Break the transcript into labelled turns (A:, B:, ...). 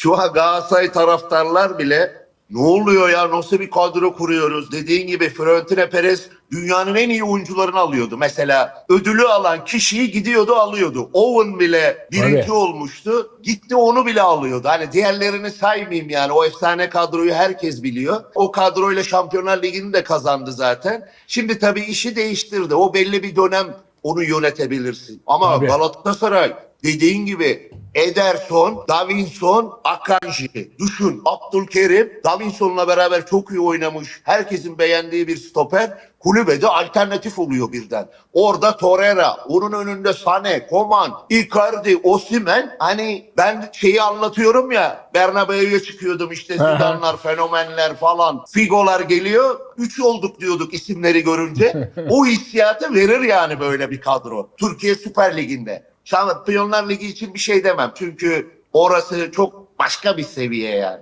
A: Şu Galatasaray taraftarlar bile ne oluyor ya nasıl bir kadro kuruyoruz dediğin gibi Fiorentina Perez dünyanın en iyi oyuncularını alıyordu. Mesela ödülü alan kişiyi gidiyordu alıyordu. Owen bile birinci
B: Tabii.
A: olmuştu. Gitti onu bile alıyordu. Hani diğerlerini saymayayım yani. O efsane kadroyu herkes biliyor. O kadroyla Şampiyonlar Ligi'ni de kazandı zaten. Şimdi tabii işi değiştirdi. O belli bir dönem onu yönetebilirsin. Ama
B: Tabii.
A: Galatasaray dediğin gibi Ederson, Davinson, Akanji. Düşün Abdülkerim Davinson'la beraber çok iyi oynamış. Herkesin beğendiği bir stoper. Kulübede alternatif oluyor birden. Orada Torreira, onun önünde Sane, Koman, Icardi, Osimen. Hani ben şeyi anlatıyorum ya. Bernabeu'ya çıkıyordum işte Zidane'lar, fenomenler falan. Figo'lar geliyor. Üç olduk diyorduk isimleri görünce. o hissiyatı verir yani böyle bir kadro. Türkiye Süper Ligi'nde. Şampiyonlar Ligi için bir şey demem. Çünkü orası çok başka bir seviye yani.